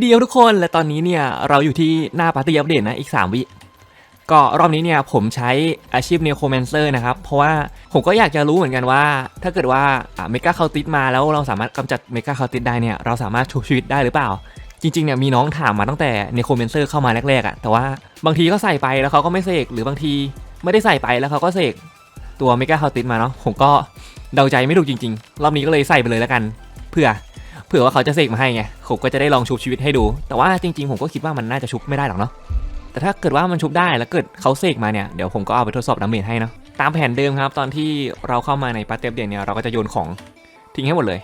เดียวทุกคนและตอนนี้เนี่ยเราอยู่ที่หน้าปาร์ตี้อัปเดตนะอีก 3 วิ ก็รอบนี้เนี่ยผมใช้อาชีพเนโคแมนเซอร์นะครับ เพราะว่าผมก็อยากจะรู้เหมือนกันว่า ถ้าเกิดว่าเมกาเคาติสมาแล้วเราสามารถกำจัดเมกาเคาติสได้เนี่ยเราสามารถชุบชีวิตได้หรือเปล่า จริงๆเนี่ยมีน้องถามมาตั้งแต่เนโคแมนเซอร์เข้ามาแรกๆอะแต่ว่าบางทีก็ใส่ไปแล้วเขาก็ไม่เสกหรือบางทีไม่ได้ใส่ไปแล้วเขาก็เสกตัวเมกาเคาติสมาเนาะผมก็เดาใจไม่ถูกจริง ๆ รอบนี้ก็เลยใส่ไปเลยแล้วกัน เพื่อ เผื่อว่าเขาจะเสกมาให้ไงผมก็จะได้ลองชุบชีวิตให้ดู แต่ว่าจริงๆ ผมก็คิดว่ามันน่าจะชุบไม่ได้หรอกเนาะแต่ถ้าเกิดว่ามันชุบได้แล้วเกิดเขาเสกมาเนี่ยเดี๋ยวผมก็เอาไปทดสอบดาเมจให้เนาะตามแผนเดิมครับ ตอนที่เราเข้ามาในปาร์ตี้อัปเดตเนี่ยเราก็จะโยนของทิ้งให้หมดเลย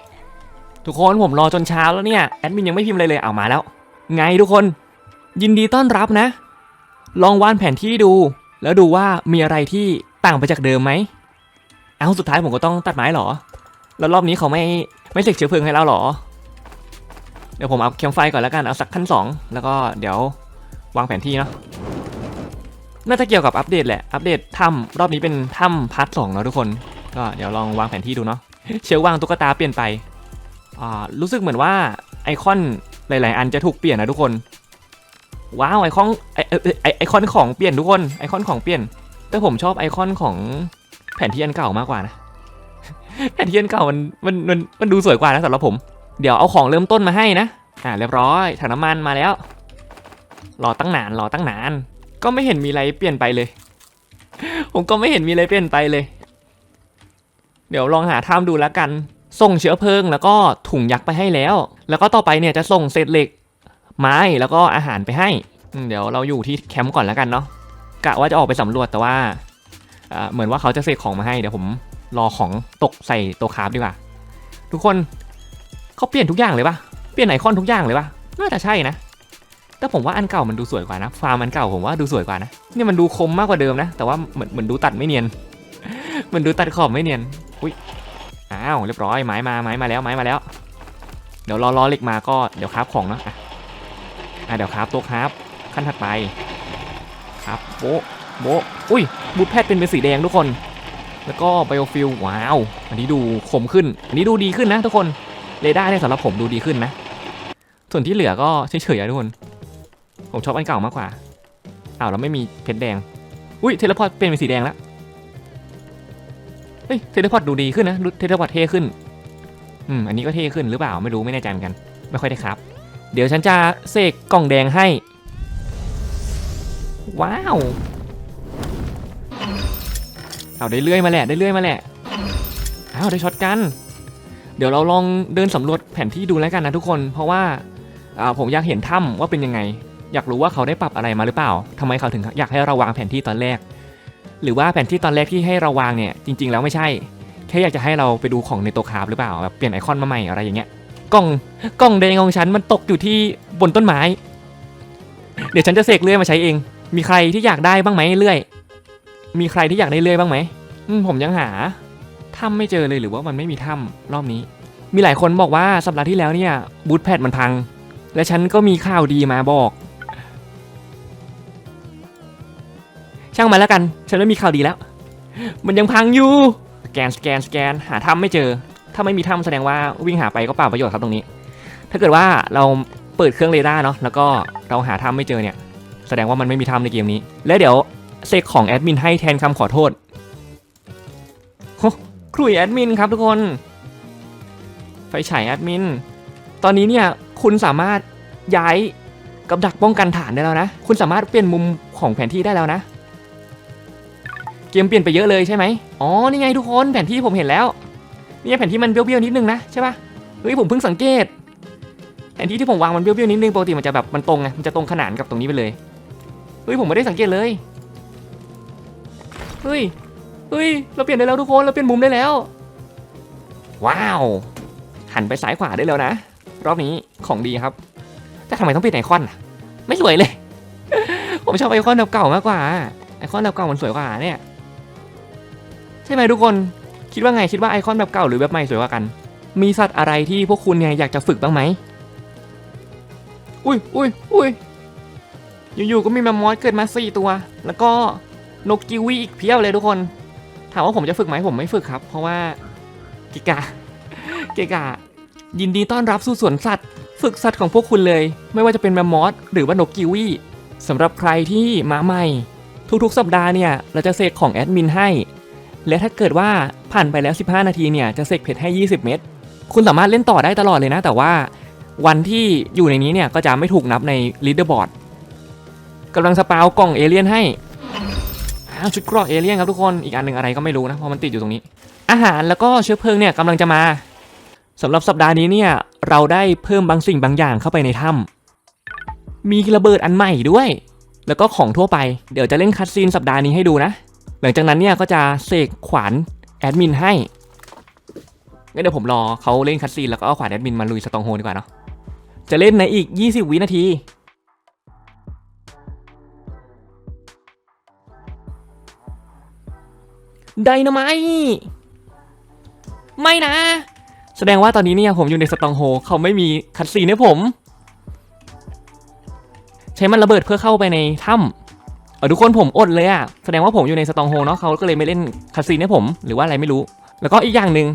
ทุกคนผมรอจนเช้าแล้วเนี่ยแอดมินยังไม่พิมพ์อะไรเลยเอามาแล้ว ไงทุกคน ยินดีต้อนรับนะ ลองวานแผนที่ดู แล้วดูว่ามีอะไรที่ต่างไปจากเดิมไหมเอาสุดท้ายผมก็ต้องตัดไม้เหรอ แล้วรอบนี้เขาไม่ไม่เสกเชื้อเพลิงให้เราหรอ เดี๋ยวผมเอาแคมไฟก่อนแล้วกัน เอาสักขั้นสองแล้วก็เดี๋ยววางแผนที่เนาะ น่าจะเกี่ยวกับอัปเดตแหละ อัปเดตถ้ำรอบนี้เป็นถ้ำพาร์ทสองเนาะทุกคน ก็เดี๋ยวลองวางแผนที่ดูเนาะ เชลวางตุ๊กตาเปลี่ยนไป อ่า รู้สึกเหมือนว่าไอคอนหลาย ๆ อันจะถูกเปลี่ยนนะทุกคน ว้าวไอคอนไอไอไอไอคอนของเปลี่ยนทุกคน ไอคอนของเปลี่ยน แต่ผมชอบไอคอนของแผนที่อันเก่ามากกว่านะ แผนที่อันเก่ามันมันมันมันดูสวยกว่านะสำหรับผม เดี๋ยวเอาของเริ่มต้นมาให้นะ อ่าเรียบร้อยถังน้ำมันมาแล้ว รอตั้งนานรอตั้งนาน ก็ไม่เห็นมีอะไรเปลี่ยนไปเลย ผมก็ไม่เห็นมีอะไรเปลี่ยนไปเลย เดี๋ยวลองหาถ้ำดูแล้วกัน ส่งเชื้อเพลิงแล้วก็ถุงยักษ์ไปให้แล้ว แล้วก็ต่อไปเนี่ยจะส่งเศษเหล็ก ไม้แล้วก็อาหารไปให้ เดี๋ยวเราอยู่ที่แคมป์ก่อนแล้วกันเนาะ กะว่าจะออกไปสำรวจแต่ว่าอ่าเหมือนว่าเขาจะเสกของมาให้เดี๋ยวผมรอของตกใส่ตัวคราฟดีกว่า ทุกคน เขาเปลี่ยนทุกอย่างเลยปะเปลี่ยนไอคอนทุกอย่างเลยปะน่าจะใช่นะ แต่ผมว่าอันเก่ามันดูสวยกว่านะ ฟาร์มอันเก่าผมว่าดูสวยกว่านะ นี่มันดูคมมากกว่าเดิมนะ แต่ว่าเหมือนเหมือนดูตัดไม่เนียนเหมือนดูตัดขอบไม่เนียน อุ้ย อ้าวเรียบร้อยไม้มาไม้มาแล้วไม้มาแล้ว เดี๋ยวรอรอเหล็กมาก็เดี๋ยวคราฟของเนาะอะอะเดี๋ยวคราฟตัวคราฟขั้นถัดไป ครับโบโบอุ้ยบูทแพทเป็นเป็นสีแดงทุกคน แล้วก็ไบโอฟิลว้าว อันนี้ดูคมขึ้น อันนี้ดูดีขึ้นนะทุกคน เรดาร์เนี่ยสำหรับผมดูดีขึ้นนะส่วนที่เหลือก็เฉยๆอะทุกคน ผมชอบอันเก่ามากกว่า อ้าวแล้วไม่มีเพชรแดง อุ้ยเทเลพอร์ตเป็นเป็นสีแดงแล้วเฮ้ยเทเลพอร์ตดูดีขึ้นนะดูเทเลพอร์ตเท่ขึ้น อืมอันนี้ก็เท่ขึ้นหรือเปล่าไม่รู้ไม่แน่ใจเหมือนกัน ไม่ค่อยได้ครับ เดี๋ยวฉันจะเสกกล่องแดงให้ ว้าว เอาได้เลื่อยมาแหละได้เลื่อยมาแหละ อ้าวได้ช็อตกัน เดี๋ยวเราลองเดินสำรวจแผนที่ดูแล้วกันนะทุกคน เพราะว่าผมอยากเห็นถ้ำว่าเป็นยังไง อยากรู้ว่าเขาได้ปรับอะไรมาหรือเปล่าทำไมเขาถึงอยากให้เราวางแผนที่ตอนแรก หรือว่าแผนที่ตอนแรกที่ให้เราวางเนี่ยจริง ๆ แล้วไม่ใช่ แค่อยากจะให้เราไปดูของในตัวคราฟหรือเปล่าแบบเปลี่ยนไอคอนมาใหม่อะไรอย่างเงี้ยกล่องกล่องแดงของฉันมันตกอยู่ที่บนต้นไม้ เดี๋ยวฉันจะเสกเลื่อยมาใช้เอง มีใครที่อยากได้บ้างไหมเลื่อย มีใครที่อยากได้เลื่อยบ้างไหมผมยังหา ถ้ำไม่เจอเลยหรือว่ามันไม่มีถ้ำรอบนี้ มีหลายคนบอกว่าสัปดาห์ที่แล้วเนี่ยบูทแพดมันพัง และฉันก็มีข่าวดีมาบอก ช่างมันแล้วกัน ฉันไม่มีข่าวดีแล้ว มันยังพังอยู่สแกนสแกนสแกนหาถ้ำไม่เจอ ถ้าไม่มีถ้ำแสดงว่าวิ่งหาไปก็เปล่าประโยชน์ครับตรงนี้ ถ้าเกิดว่าเราเปิดเครื่องเรดาร์เนาะแล้วก็เราหาถ้ำไม่เจอเนี่ย แสดงว่ามันไม่มีถ้ำในเกมนี้ แล้วเดี๋ยวเซกของแอดมินให้แทนคำขอโทษ ครุยแอดมินครับทุกคน ไฟฉายแอดมิน ตอนนี้เนี่ยคุณสามารถย้ายกับดักป้องกันฐานได้แล้วนะ คุณสามารถเปลี่ยนมุมของแผนที่ได้แล้วนะ เกมเปลี่ยนไปเยอะเลยใช่ไหมอ๋อ นี่ไงทุกคนแผนที่ผมเห็นแล้ว นี่แผนที่มันเบี้ยวๆนิดนึงนะใช่ปะเฮ้ยผมเพิ่งสังเกต แผนที่ที่ผมวางมันเบี้ยวๆนิดนึงปกติมันจะแบบมันตรงไง มันจะตรงขนานกับตรงนี้ไปเลย เฮ้ยผมไม่ได้สังเกตเลย เฮ้ย เฮ้ย เราเปลี่ยนได้แล้วทุกคน เราเปลี่ยนมุมได้แล้ว ว้าว หันไปซ้ายขวาได้แล้วนะ รอบนี้ของดีครับ แต่ทำไมต้องเปลี่ยนไอคอนอะไม่สวยเลย ผมชอบไอคอนแบบเก่ามากกว่า ไอคอนแบบเก่ามันสวยกว่าเนี่ย ใช่ไหมทุกคน คิดว่าไง คิดว่าไอคอนแบบเก่าหรือแบบใหม่สวยกว่ากัน มีสัตว์อะไรที่พวกคุณเนี่ยอยากจะฝึกบ้างไหม อุ้ยอุ้ยอุ้ยอยู่ๆก็มีแมมมอสเกิดมาสี่ตัว แล้วก็นกกิวีอีกเพียบเลยทุกคน ถามว่าผมจะฝึกไหมผมไม่ฝึกครับ เพราะว่ากิกาเกกายินดีต้อนรับสู่สวนสัตว์ ฝึกสัตว์ของพวกคุณเลย ไม่ว่าจะเป็นแมมมอสหรือว่านกกิวีสำหรับใครที่มาใหม่ ทุกๆ สัปดาห์เนี่ย เราจะเสกของแอดมินให้ และถ้าเกิดว่าผ่านไปแล้ว 15 นาทีเนี่ย จะเสกเพชรให้ 20 เม็ดคุณสามารถเล่นต่อได้ตลอดเลยนะ แต่ว่าวันที่อยู่ในนี้เนี่ยก็จะไม่ถูกนับในลีดเดอร์บอร์ดกำลังสปาวกล่องเอเลี่ยนให้ ชุดเกรอกเอเลี่ยนครับทุกคนอีกอันหนึ่งอะไรก็ไม่รู้นะเพราะมันติดอยู่ตรงนี้ อาหารแล้วก็เชื้อเพลิงเนี่ยกำลังจะมาสำหรับสัปดาห์นี้เนี่ยเราได้เพิ่มบางสิ่งบางอย่างเข้าไปในถ้ำมีระเบิดอันใหม่ด้วย แล้วก็ของทั่วไปเดี๋ยวจะเล่นคัดซีนสัปดาห์นี้ให้ดูนะ หลังจากนั้นเนี่ยก็จะเสกขวานแอดมินให้งั้นเดี๋ยวผมรอเขาเล่นคัดซีนแล้วก็เอาขวานแอดมินมาลุยสตองโฮดีกว่าเนาะจะเล่นในอีก 20 วินาที ไดนาไมไม่นะ แสดงว่าตอนนี้เนี่ยผมอยู่ในสตองโฮเขาไม่มีคัดซีนให้ผม ใช้มันระเบิดเพื่อเข้าไปในถ้ำเออทุกคนผมอดเลยอะแสดงว่าผมอยู่ในสตองโฮเนาะเขาก็เลยไม่เล่นคัดซีนให้ผมหรือว่าอะไรไม่รู้ แล้วก็อีกอย่างหนึ่ง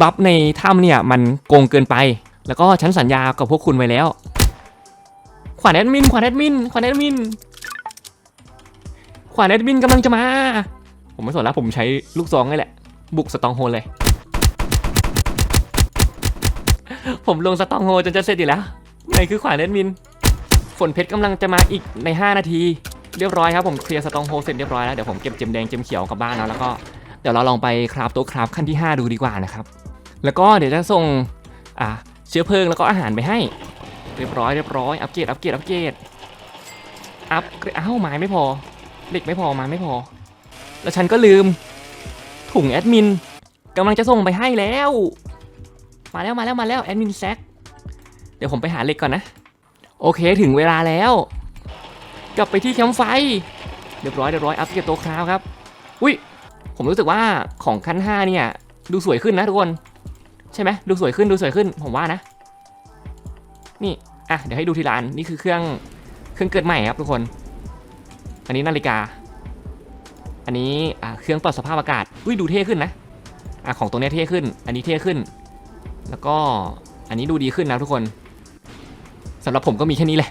บัฟในถ้ำเนี่ยมันโกงเกินไป แล้วก็ฉันสัญญากับพวกคุณไว้แล้ว ขวานแอดมินขวานแอดมินขวานแอดมินขวานแอดมินกำลังจะมา ผมไม่สนแล้วผมใช้ลูกซองนี่แหละ บุกสตองโฮเลย ผมลงสตองโฮจนจะเสร็จอยู่แล้วไหนคือขวานแอดมิน ฝนเพชรกำลังจะมาอีกใน 5 นาที เรียบร้อยครับผมเคลียร์สตองโฮเสร็จเรียบร้อยแล้วเดี๋ยวผมเก็บเจมแดงเจมเขียวกลับบ้านแล้วแล้วก็เดี๋ยวเราลองไปคราฟตัวคราฟขั้นที่ 5 ดูดีกว่านะครับ แล้วก็เดี๋ยวจะส่งอ่าเชื้อเพลิงแล้วก็อาหารไปให้ เรียบร้อยเรียบร้อยอัปเกรดอัปเกรดอัปเกรดอัปเอ้าวไม้ไม่พอเหล็กไม่พอไม้ไม่พอ แล้วฉันก็ลืม ถุงแอดมินกำลังจะส่งไปให้แล้ว มาแล้วมาแล้วมาแล้วแอดมินแซกเดี๋ยวผมไปหาเหล็กก่อนนะ โอเคถึงเวลาแล้ว กลับไปที่แคมป์ไฟ เรียบร้อยเรียบร้อยอัปเกรดตัวคราวครับ อุ้ยผมรู้สึกว่าของขั้น5เนี่ยดูสวยขึ้นนะทุกคน ใช่ไหมดูสวยขึ้นดูสวยขึ้นผมว่านะ นี่อะเดี๋ยวให้ดูทีละอันนี่คือเครื่องเครื่องเกิดใหม่ครับทุกคน อันนี้นาฬิกา อันนี้เครื่องปรับสภาพอากาศอุ้ยดูเท่ขึ้นนะอะของตรงนี้เท่ขึ้น อันนี้เท่ขึ้น แล้วก็อันนี้ดูดีขึ้นนะทุกคนสำหรับผมก็มีแค่นี้แหละ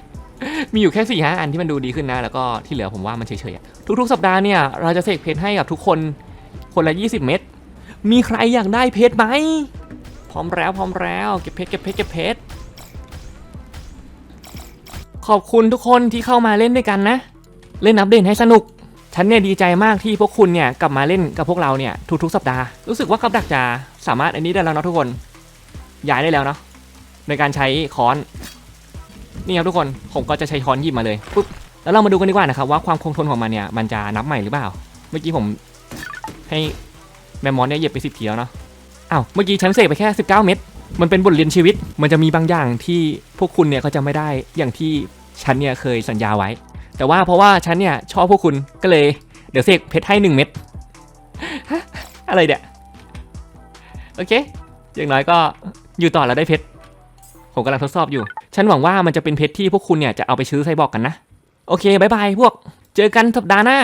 มีอยู่แค่สี่ห้าอันที่มันดูดีขึ้นนะ แล้วก็ที่เหลือผมว่ามันเฉยๆอะทุกๆ สัปดาห์เนี่ย เราจะเสกเพชรให้กับทุกคน คนละ 20 เม็ด มีใครอยากได้เพชรไหม พร้อมแล้วพร้อมแล้วเก็บเพชรเก็บเพชรเก็บเพชร ขอบคุณทุกคนที่เข้ามาเล่นด้วยกันนะ เล่นอัปเดตให้สนุก ฉันเนี่ยดีใจมากที่พวกคุณเนี่ยกลับมาเล่นกับพวกเราเนี่ยทุกๆสัปดาห์รู้สึกว่ากับดักจะสามารถอันนี้ได้แล้วเนาะทุกคนย้ายได้แล้วเนาะในการใช้ค้อนนี่ครับทุกคนผมก็จะใช้ค้อนหยิบมาเลยปุ๊บแล้วเรามาดูกันดีกว่านะครับว่าความคงทนของมันเนี่ยมันจะนับใหม่หรือเปล่า เมื่อกี้ผมให้แมมมอนเนี่ยเหยียบไปสิบทีแล้วเนาะอ้าวเมื่อกี้ฉันเสกไปแค่ 19 เม็ดมันเป็นบทเรียนชีวิต มันจะมีบางอย่างที่พวกคุณเนี่ยก็จะไม่ได้อย่างที่ฉันเนี่ยเคยสัญญาไว้ แต่ว่าเพราะว่าฉันเนี่ยชอบพวกคุณก็เลยเดี๋ยวเสกเพชรให้หนึ่งเม็ดอะไรเนี่ยโอเคอย่างน้อยก็อยู่ต่อแล้วได้เพชรผมกำลังทดสอบอยู่ ฉันหวังว่ามันจะเป็นเพชรที่พวกคุณเนี่ยจะเอาไปซื้อไซบอร์กกันนะ โอเคบายบายพวก เจอกันสัปดาห์หน้า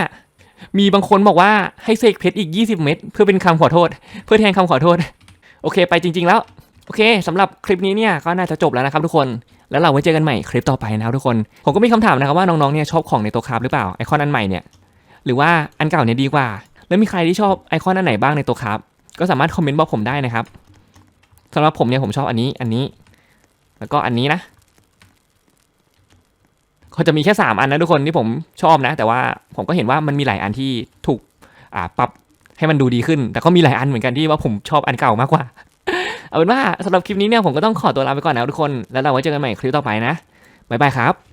มีบางคนบอกว่าให้เสกเพชรอีก 20 เม็ดเพื่อเป็นคำขอโทษ เพื่อแทนคำขอโทษ โอเคไปจริง ๆ แล้ว โอเคสำหรับคลิปนี้เนี่ยก็น่าจะจบแล้วนะครับทุกคน แล้วเราไว้เจอกันใหม่คลิปต่อไปนะครับทุกคน ผมก็มีคำถามนะครับว่าน้องๆเนี่ยชอบของในตัวคราฟหรือเปล่าไอคอนอันใหม่เนี่ยหรือว่าอันเก่าเนี่ยดีกว่า แล้วมีใครที่ชอบไอคอนอันไหนบ้างในตัวคราฟก็สามารถคอมเมนต์บอกผมได้นะครับสำหรับผมเนี่ยผมชอบอันนี้อันนี้ แล้วก็อันนี้นะก็จะมีแค่ 3 อันนะทุกคนที่ผมชอบนะ แต่ว่าผมก็เห็นว่ามันมีหลายอันที่ถูกปรับให้มันดูดีขึ้น แต่ก็มีหลายอันเหมือนกันที่ว่าผมชอบอันเก่ามากกว่า เอาเป็นว่าสำหรับคลิปนี้เนี่ยผมก็ต้องขอตัวลาไปก่อนนะทุกคน แล้วเราไว้เจอกันใหม่คลิปต่อไปนะบ๊ายบายครับ